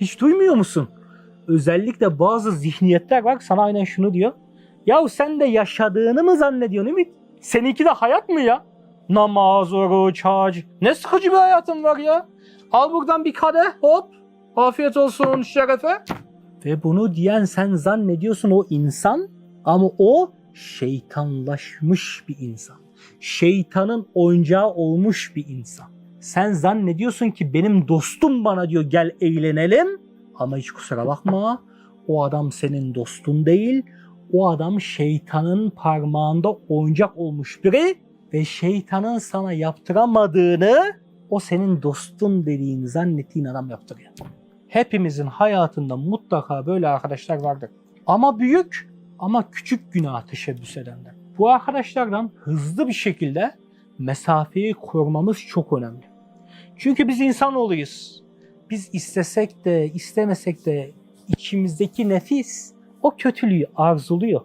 Hiç duymuyor musun? Özellikle bazı zihniyetler var sana aynen şunu diyor. Yahu sen de yaşadığını mı zannediyorsun Ümit? Seninki de hayat mı ya? Namaz, oruç, hac. Ne sıkıcı bir hayatın var ya. Al buradan bir kadeh hop. Afiyet olsun şerefe. Ve bunu diyen sen zannediyorsun o insan ama o şeytanlaşmış bir insan. Şeytanın oyuncağı olmuş bir insan. Sen zannediyorsun ki benim dostum bana diyor gel eğlenelim ama hiç kusura bakma o adam senin dostun değil. O adam şeytanın parmağında oyuncak olmuş biri ve şeytanın sana yaptıramadığını o senin dostun dediğin zannettiğin adam yaptırıyor. Hepimizin hayatında mutlaka böyle arkadaşlar vardır. Ama büyük ama küçük günah teşebbüs edenler. Bu arkadaşlardan hızlı bir şekilde mesafeyi korumamız çok önemli. Çünkü biz insanoğluyuz. Biz istesek de istemesek de içimizdeki nefis o kötülüğü arzuluyor.